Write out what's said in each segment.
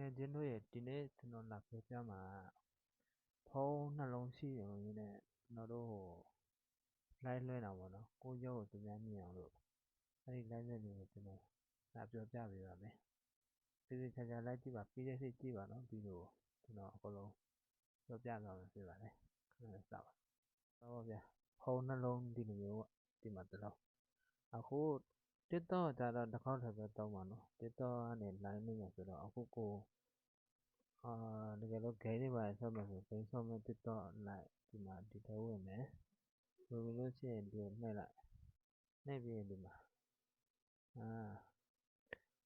ငယ်ချင်းတို့ရဲ့ဒီနေ့ကျွန်တော်လာပြောပြမှာဖုန်းနှလုံးရှိရုံနဲ့ ကျွန်တော်တို့ဟိုလိုင်းလွှဲတာပေါ့နော် ကိုရုပ်ကိုသူများမြင်အောင်လို့ အဲ့ဒီလိုင်းလွှဲတွေကိုကျွန်တော်လာပြောပြပေးပါမယ်ဒီဒီချာချာလိုက်ကြည့်ပါပြီးတဲ့စိတ်ကြည့်ပါနော်ဒီလိုကျွန်တော်အကုန်လုံးပြောပြသွားမယ်ဖြစ်ပါတယ်ခဏစပါတော့ဗျာဖုန်းနှလုံးဒီလိုမျိုးဒီမှာတော့အခု TikTok ကြတော့ တစ်ခေါက်ထပ်ပဲတောင်းပါနော် TikTok ကနေ line လို့ရဆိုတော့ အခုကို အာတကယ်လို့ game တွေပါဆော့မယ်ဆို game ဆော့မယ် TikTok လိုက်ဒီမှာဒီထဲဝင်မယ်ဝင်ပြီးလို့ရှိရင်ဒီကိုနှိပ်လိုက်နှိပ်ပြီးရင်ဒီမှာအာ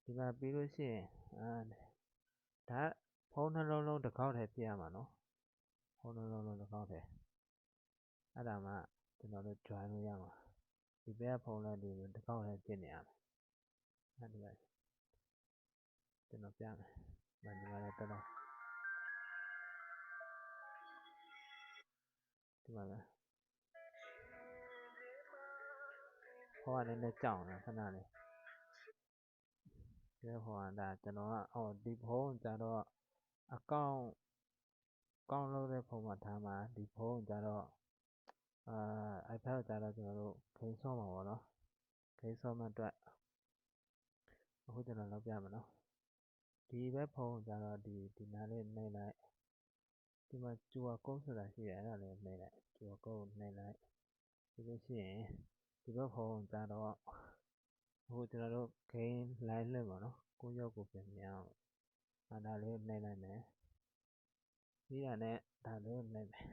ဒီမှာပြီးလို့ရှိရင်အာဒါဖုန်းနှလုံးလုံးတစ်ခေါက်တည်းပြရမှာနော်ဖုန်းနှလုံးလုံးတစ်ခေါက်တည်းအဲ့ဒါမှကျွန်တော်တို့ join လို့ရမှာ ဒီဘက်ကဖုန်းလိုက်ဒီတစ်ခေါက်တည်းပြနေရမယ်အဲ့ဒီကကျွန်တော်ပြမယ်မဒီမှာလည်းတော်တော်ဒီမှာလည်းဖုန်းကလည်းလည်းကြောင်နေခဏလေးဒီဟိုကဒါကျွန်တော်ကအော်ဒီဖုန်းကြတော့အကောင့်ကောင့်လုပ်တဲ့ဖုန်းမှာထားမှာဒီဖုန်းကြတော့ အာ iPad ကြတော့ကျွန်တော်တို့ခိန်းဆော့မှာပေါ့နော်ခိန်းဆော့မှအတွက်အခုကျွန်တော်လောက်ပြမယ်နော်ဒီဘက်ဖုန်းကြတော့ဒီဒီနားလေးနှိပ်လိုက်ဒီမှာ QR code ဆိုတာရှိတယ်အဲ့ဒါလေးနှိပ်လိုက် QR code နှိပ်လိုက်ပြီးလို့ရှိရင်ဒီဘက်ဖုန်းကြတော့အခုကျွန်တော်တို့ game live လွှင့်ပါနော်ကိုရောက်ကိုပြန်မြင်အောင်အဲဒါလေးနှိပ်လိုက်မယ်ပြီးတာနဲ့ဒါလေးကိုနှိပ်မယ်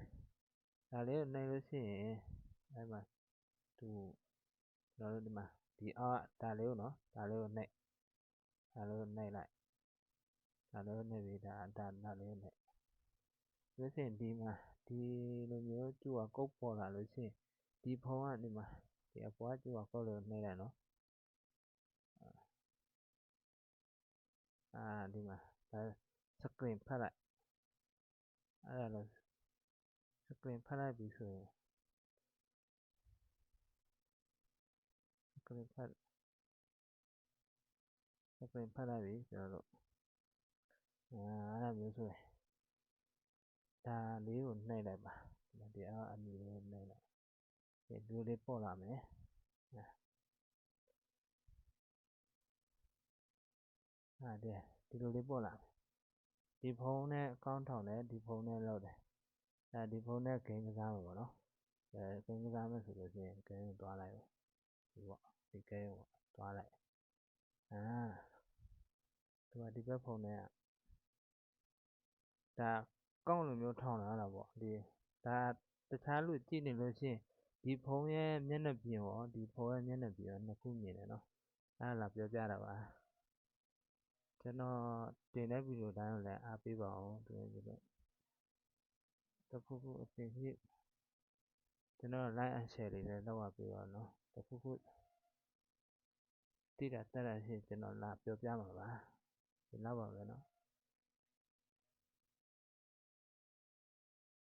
ဒါလေးကိုနှိပ်လို့ရှိရင်အဲမှာသူကျွန်တော်တို့ဒီမှာဒီအောက်ဒါလေးကိုနော်ဒါလေးကိုနှိပ်ဒါလေးကိုနှိပ်လိုက်ဒါလေးကိုနှိပ်ပြီးဒါဒါဒါလေးကိုနှိပ်လို့ရှိရင်ဒီမှာဒီလိုမျိုးကျူကကုတ်ပေါ်လာလို့ရှိရင်ဒီဖုန်းကဒီမှာဒီအပေါ်ကကျူကကုတ်လေးကိုနှိပ်လိုက်နော်အာဒီမှာဒါစကရင်ဖတ်လိုက်အဲ့ဒါလို့ စကရင်ဖတ်လိုက်ပြီဆိုရင်စကရင်ဖတ်စကရင်ဖတ်လိုက်ပြီကျွန်တော်တို့အာအဲ့ဒါမျိုးဆိုရင်ဒါလေးကိုနှိပ်လိုက်ပါဒီအောက်အမီလေးနှိပ်လိုက်ဒီလိုလေးပေါ်လာမယ်အာဒီဒီလိုလေးပေါ်လာမယ်ဒီဖုန်းနဲ့အကောင့်ထောင်တယ်ဒီဖုန်းနဲ့လောက်တယ် အဲဒီဖုန်းနဲ့ဂိမ်းကစားမှာပေါ့နော်အဲဂိမ်းကစားမယ်ဆိုလို့ရှိရင်ဂိမ်းကိုတွားလိုက်ပါဒီပေါ့ဒီဂိမ်းကိုတွားလိုက်အာဒီမှာဒီဘက်ဖုန်းနဲ့ဒါကောင့်လိုမျိုးထောင်လာတာပေါ့ဒီဒါတခြားလူကြည့်နေလို့ရှိရင်ဒီဖုန်းရဲ့မျက်နှာပြင်ရောဒီဖုန်းရဲ့မျက်နှာပြင်ရောနှစ်ခုမြင်တယ်နော်အဲ့ဒါလာပြောပြတာပါကျွန်တော်တင်တဲ့ဗီဒီယိုတိုင်းကိုလည်းအားပေးပါအောင်တူ ရင်ဒီလိုတခုခုအပြင်ဖြစ်ကျွန်တော် like and share တွေလည်းလုပ်ရပေးပါနော်တခုခုတိတာတက်တာရှိကျွန်တော်လာပြောပြမှာပါဒီလောက်ပါပဲနော်